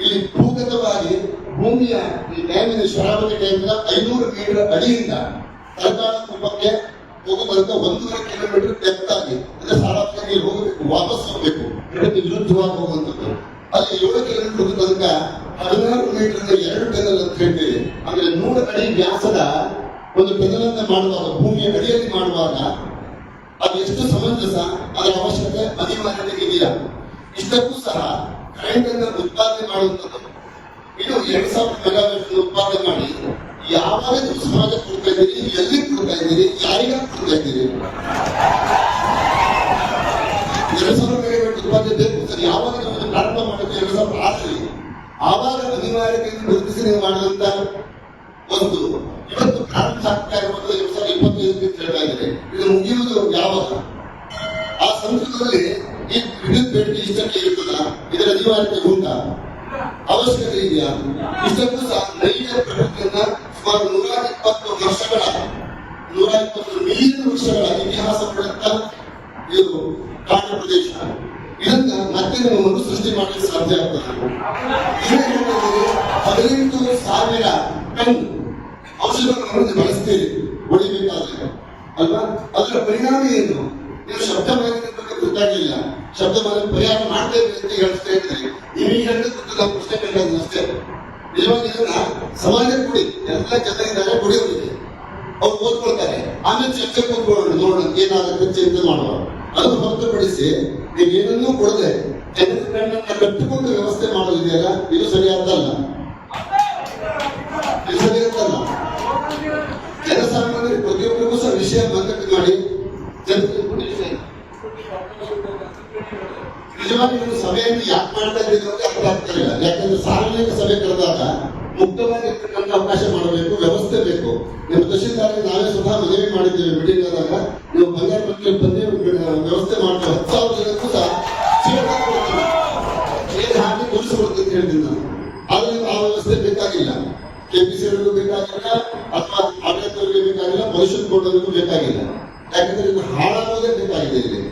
ಇಲ್ಲಿ ಭೂಗತವಾಗಿ ಭೂಮಿಯ ಈ ಡ್ಯಾಮಿನ ಶರಾವತಿ ಡ್ಯಾಮಿನ ಐನೂರು ಮೀಟರ್ ಅಡಿಯಿಂದ ತಲಕಾಡ ಕುಪ್ಪಕ್ಕೆ ಹೋಗುವಂತ ಒಂದೂವರೆ ಕಿಲೋಮೀಟರ್ ಡೆಪ್ತ್ ಆಗಿ, ಅಂದ್ರೆ ಸಾರಾಸರಿ ಹೋಗಬೇಕು ವಾಪಸ್ ಹೋಗಬೇಕು. ಇದಕ್ಕೆ ವಿರುದ್ಧವಾಗಿ ಹೋಗುವಂಥದ್ದು. ಅಲ್ಲಿ ಏಳು ಕಿಲೋಮೀಟರ್ ತನಕ ಹದಿನಾರು ಮೀಟರ್ ಎರಡು ಟನಲ್ ಅಂತ ಹೇಳ್ತೀವಿ. ಅಂದ್ರೆ ನೂರು ಅಡಿ ವ್ಯಾಸದ ಒಂದು ಟನಲ್ ಅನ್ನ ಮಾಡುವಾಗ, ಭೂಮಿಯ ಅಡಿಯಲ್ಲಿ ಮಾಡುವಾಗ ಅದು ಎಷ್ಟು ಸಮಂಜಸ, ಅದರ ಅವಶ್ಯಕತೆ ಅನಿವಾರ್ಯತೆ ಇದೆಯಾ. ಇಷ್ಟಕ್ಕೂ ಸಹ ಕರೆಂಟ್ ಉತ್ಪಾದನೆ ಮಾಡುವಂಥದ್ದು. ಇದು ಎರಡ್ ಸಾವಿರ ಮೆಗಾವ್ಯಾಟ್ ಉತ್ಪಾದನೆ ಮಾಡಿ ಯಾವಾಗ ನೀವು ಸಮಾಜ ಕೊಡ್ತಾ ಇದ್ದೀರಿ, ಎಲ್ಲಿ ಕೊಡ್ತಾ ಇದ್ದೀರಿ, ಯಾರಿಗ ಕೊಡ್ತಾ ಇದ್ದೀರಿ? ಎರಡ್ ಸಾವಿರ ಮೆಗಾವ್ಯಾಟ್ ಉತ್ಪಾದನೆ ಬೇಕು. ಸರ್, ಯಾವಾಗ ನೀವು ಪ್ರಾರಂಭ ಮಾಡೋದು ಎರಡ್ ಸಾವಿರ ಆರಲ್ಲಿ ಆವಾಗ ಅನಿವಾರ್ಯತೆಯನ್ನು ಗುರುತಿಸಿ ನೀವು ಮಾಡಿದಂತ ಒಂದು ಇವತ್ತು ಪ್ರಾರಂಭ ಆಗ್ತಾ ಇರುವಂತಹ ಎರಡ್ ಸಾವಿರದ ಇಪ್ಪತ್ತೈದು ಅಂತ ಹೇಳ್ತಾ ಇದ್ದಾರೆ ಇದು ಮುಗಿಯುವುದು ಯಾವಾಗ? ಆ ಸಂಸ್ಕೃತದಲ್ಲಿ ಈ ವಿದ್ಯುತ್ ಬೇಡಿಕೆ ಇಷ್ಟಕ್ಕೆ ಇರ್ತದ ಇದರ ಅನಿವಾರ್ಯತೆ ಉಂಟಾ ಅವಶ್ಯಕತೆ ಇದೆಯಾ ಇಷ್ಟಕ್ಕೂ ಸಹ ನೈಜ ಪ್ರಕೃತಿಯನ್ನ ಸುಮಾರು ನೂರ ಇಪ್ಪತ್ತು ವರ್ಷಗಳ ನೂರ ಇಪ್ಪತ್ತು ಮಿಲಿಯನ್ ವರ್ಷಗಳ ಇತಿಹಾಸ ಪಡೆದ ಇದು ಕಾಡು ಪ್ರದೇಶ ಇದನ್ನ ಮತ್ತೆ ನೀವು ಸೃಷ್ಟಿ ಮಾಡಲಿಕ್ಕೆ ಸಾಧ್ಯ ಆಗ್ತದೆ ಹದಿನೆಂಟು ಸಾವಿರ ಟನ್ ಔಷಧಗಳನ್ನು ಬಳಸ್ತೀರಿ ಉಳಿಬೇಕಾದ್ರೆ ಅಲ್ವಾ ಅದರ ಪರಿಣಾಮ ಏನು ನೀವು ಶಬ್ದ ಮಾಲಿನ್ಯದ ಬಗ್ಗೆ ಗೊತ್ತಾಗಲಿಲ್ಲ. ಶಬ್ದ ಮಾಡಿ ಪರಿಹಾರ ಮಾಡ್ತೇವೆ ಅಂತ ಹೇಳ್ತಾ ಇದ್ರಿ ನಿಮಗೆ ಹೇಳಿದ್ದು ನಾವು ಪ್ರಶ್ನೆ ಕೇಳೋದು ಅಷ್ಟೇ. ನಿಜವಾಗಿ ಸಮಾಜ ಕೊಡಿ, ಎಲ್ಲ ಜನರಿದ್ದಾರೆ ಕುಡಿಯೋದಿದೆ ಅವ್ರು ಓದ್ಕೊಳ್ತಾರೆ. ಆಮೇಲೆ ಚರ್ಚೆ ಕೂತ್ಕೊಳ್ಳೋಣ, ನೋಡೋಣ, ಏನಾಗುತ್ತೆ ಚಿಂತೆ ಮಾಡುವ. ಅದು ಹೊರತುಪಡಿಸಿ ನೀವೇನನ್ನೂ ಕೊಡದೆ ಜನರನ್ನ ಕಟ್ಟಿಕೊಂಡು ವ್ಯವಸ್ಥೆ ಮಾಡೋದಿದೆಯಲ್ಲ ಇದು ಸರಿಯಾದಲ್ಲ ಇದು ಸರಿಯಾದಲ್ಲ ಜನಸಾಮಾನ್ಯರು ಪ್ರತಿಯೊಬ್ಬರಿಗೂ ಸಹ ವಿಷಯ ಮಾಡಿ. ಜನರಿಗೆ. ನಿಜವಾಗಿ ನೀವು ಸಭೆಯನ್ನು ಯಾಕೆ ಮಾಡ್ತಾ ಇದ್ದೀರಿ ಅಂತ ಅರ್ಥ ಇಲ್ಲ ಯಾಕಂದ್ರೆ ಸಾರ್ವಜನಿಕ ಸಭೆ ಕರೆದಾಗ ಮುಕ್ತವಾಗಿ ಇರ್ತಕ್ಕಂಥ ಅವಕಾಶ ಮಾಡಬೇಕು, ವ್ಯವಸ್ಥೆ ಬೇಕು. ನಿಮ್ಮ ತಹಶೀಲ್ದಾರ್ ನಾವೇ ಸ್ವತಃ ಮನವಿ ಮಾಡಿದ್ದೇವೆ ಮೀಟಿಂಗ್ ಆದಾಗ. ನೀವು ಬಂಗಾರ ಮಕ್ಕಳಿಗೆ ಬಂದು ವ್ಯವಸ್ಥೆ ಮಾಡ್ತೀವಿ ಹತ್ತು ಸಾವಿರ ಜನಕ್ಕೂ ಸಹ ಏನು ಹಾಕಿ ಕೂರಿಸ್ಕೊಡ್ತೀನಿ ಅಂತ ಹೇಳ್ತೀನಿ ನಾನು. ಆದ್ರೆ ಆ ವ್ಯವಸ್ಥೆ ಬೇಕಾಗಿಲ್ಲ. ಕೆಪಿಸಿ ಅವರಿಗೂ ಬೇಕಾಗಿಲ್ಲ, ಅಥವಾ ಆಡಳಿತವರಿಗೆ ಬೇಕಾಗಿಲ್ಲ ಪರಿಷತ್ ಬೋರ್ಡ್ ಬೇಕಾಗಿಲ್ಲ. ಯಾಕಂದ್ರೆ ಇದು ಹಾಳಾಗೋದೇ ಬೇಕಾಗಿದೆ ಇಲ್ಲಿ.